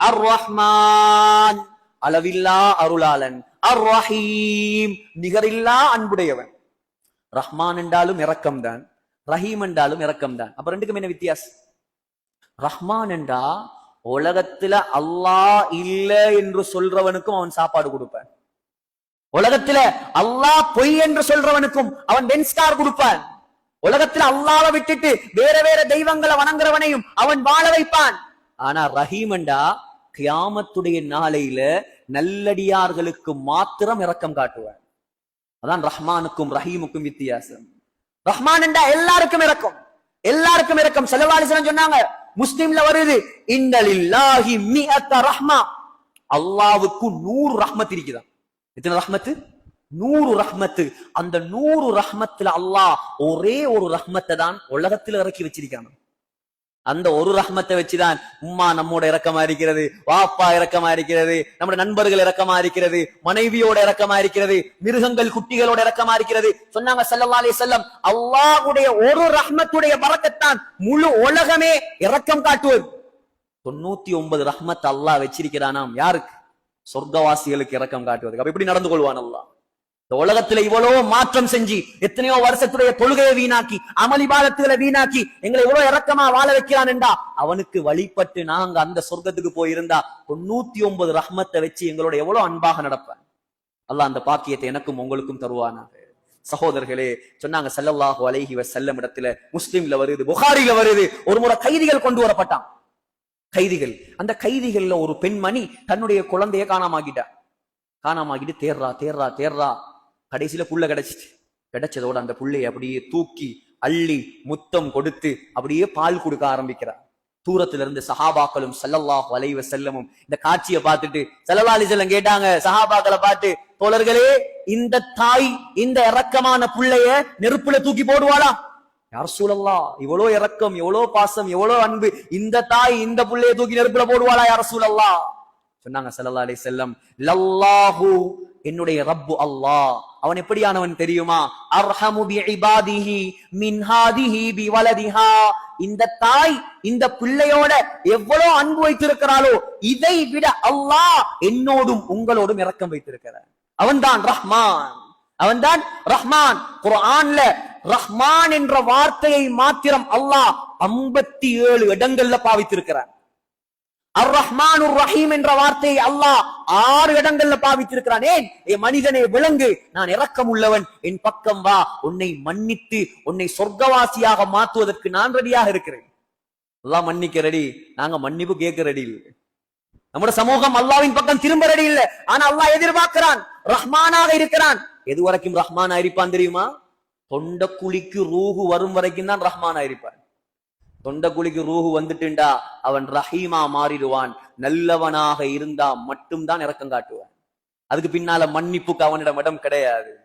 அர் ரஹ்மான் அளவில்லா அருளாளன். அர் ரஹீம் நிகரில்லா அன்புடையவன். ரஹ்மான் என்றாலும் இரக்கம் தான் ரஹீம் என்றாலும் இரக்கம் தான் அப்ப ரெண்டுக்கும் என்ன வித்தியாசம்? ரஹ்மான் என்றா உலகத்துல அல்லாஹ் இல்ல என்று சொல்றவனுக்கும் அவன் சாப்பாடு கொடுப்பான். உலகத்துல அல்லாஹ் பொய் என்று சொல்றவனுக்கும் அவன் பென்ஸ்கார் கொடுப்பான். உலகத்துல அல்லாவை விட்டுட்டு வேற வேற தெய்வங்களை வணங்குறவனையும் அவன் வாழ வைப்பான். ஆனா ரஹீமண்டா கியாமத்துடைய நாளையில நல்லடியார்களுக்கு மாத்திரம் இரக்கம் காட்டுவார். அதான் ரஹ்மானுக்கும் ரஹீமுக்கும் வித்தியாசம். ரஹ்மான் என்றா எல்லாருக்கும் இறக்கும் எல்லாருக்கும் இறக்கும் செலவாலிசனம் சொன்னாங்க முஸ்லிம்ல வருது இன்னலில்லாஹி மிஅத்த ரஹ்மா. அல்லாவுக்கு நூறு ரஹ்மத் இருக்குதான் எத்தனை ரஹ்மத்து? நூறு ரஹ்மத்து. அந்த நூறு ரஹ்மத்துல அல்லாஹ் ஒரே ஒரு ரஹ்மத்தை தான் உலகத்துல இறக்கி வச்சிருக்காங்க அந்த ஒரு ரஹ்மத்தை வச்சுதான் உம்மா நம்மோட இறக்கமா இருக்கிறது வாப்பா இறக்கமா இருக்கிறது நம்முடைய நண்பர்கள் இறக்கமா இருக்கிறது மனைவியோட இறக்கமா இருக்கிறது மிருகங்கள் குட்டிகளோட இறக்கமா இருக்கிறது. சொன்னாங்க சல்லா அலி செல்லம் அல்லாஹ்வுடைய ஒரு ரஹ்மத்துடைய பரக்கத்தான் முழு உலகமே இறக்கம் காட்டுவது. தொண்ணூத்தி ஒன்பது ரஹ்மத் அல்லாஹ் வச்சிருக்கிறானாம். யாருக்கு? சொர்க்கவாசிகளுக்கு இறக்கம் காட்டுவதுக்கு அப்ப எப்படி நடந்து கொள்வான் அல்லாஹ்? இந்த உலகத்துல இவ்வளவு மாற்றம் செஞ்சு எத்தனையோ வருஷத்துடைய தொழுகையை வீணாக்கி அமளிபாதத்துகளை வீணாக்கி எங்களை இவ்வளவு இறக்கமா வாழ வைக்கிறான் என்றா அவனுக்கு வழிபட்டு நாங்க அந்த சொர்க்கத்துக்கு போயிருந்தா தொண்ணூத்தி ஒன்பது ரஹ்மத்தை வச்சு எங்களோட எவ்வளவு அன்பாக நடப்பேன். அல்லாஹ் அந்த பாக்கியத்தை எனக்கும் உங்களுக்கும் தருவானாக. சகோதரர்களே சொன்னாங்க செல்லல்லாஹு அலைஹி வஸல்லம் இடத்துல முஸ்லிம்ல வருது புகாரில வருது ஒரு முறை கைதிகள் கொண்டு வரப்பட்டான். கைதிகள் அந்த கைதிகள்ல ஒரு பெண்மணி தன்னுடைய குழந்தைய காணாமாகிட்டா. காணாமாகிட்டு தேர்றா தேர்றா தேர்றா. கடைசியில புள்ள கிடைச்சிச்சு. கிடைச்சதோட அந்த புள்ளையை அப்படியே தூக்கி அள்ளி முத்தம் கொடுத்து அப்படியே பால் கொடுக்க ஆரம்பிக்கிறார். தூரத்துல இருந்து சஹாபாக்களும் செல்லல்லாஹ் வலைவ செல்லமும் இந்த காட்சியை பார்த்துட்டு ஸல்லல்லாஹு செல்லம் கேட்டாங்க சஹாபாக்களை பார்த்து தோழர்களே இந்த தாய் இந்த இறக்கமான புள்ளைய நெருப்புல தூக்கி போடுவாளா? யார் சூழல்லா இவ்வளோ இறக்கம் எவ்வளோ பாசம் எவ்வளோ அன்பு இந்த தாய் இந்த புள்ளைய தூக்கி நெருப்புல போடுவாளா யார் சூழல்லா சொன்னாங்க செல்லல்லா அலி செல்லம் லல்லாஹு என்னுடைய ரப்பு அல்லாஹ். அவன் எப்படியானவன் தெரியுமா? அர்ஹமு பி இபாதிஹி மின்ஹாதிஹி பி வலதிஹா இந்த தாய் இந்த பிள்ளையோட எவ்வளவு அன்பு வைத்திருக்கிறாளோ இதை விட அல்லாஹ் என்னோடும் உங்களோடும் இரக்கம் வைத்திருக்கிறார். அவன்தான் ரஹ்மான். அவன்தான் ரஹ்மான். குர்ஆன்ல ரஹ்மான் என்ற வார்த்தையை மாத்திரம் அல்லாஹ் ஐம்பத்தி ஏழு இடங்கள்ல பாவித்திருக்கிறான் அர் ரஹ்மான் ரஹீம் என்ற வார்த்தையை அல்லாஹ் ஆறு இடங்கள்ல பாவித்திருக்கிறான். ஏன்? என் மனிதனை விளங்கு நான் இறக்கம் உள்ளவன் என் பக்கம் வா உன்னை மன்னித்து உன்னை சொர்க்கவாசியாக மாற்றுவதற்கு நான் ரெடியாக இருக்கிறேன். அல்லாஹ் மன்னிக்க ரெடி நாங்க மன்னிப்பு கேட்க ரெடி இல்லை. நம்மட சமூகம் அல்லாவின் பக்கம் திரும்ப ரெடி இல்லை. ஆனா அல்லாஹ் எதிர்பார்க்கிறான். ரஹ்மானாக இருக்கிறான். எது வரைக்கும் ரஹ்மானா இருப்பான் தெரியுமா? தொண்டக்குழிக்கு ரூஹு வரும் வரைக்கும் தான் ரஹ்மானா இருப்பார். தொண்டகுழிக்கு ரூஹு வந்துட்டுண்டா அவன் ரஹீமா மாறிடுவான். நல்லவனாக இருந்தா மட்டும்தான் இரக்கம் காட்டுவான். அதுக்கு பின்னால மன்னிப்புக்கு அவனிடம் இடம் கிடையாது.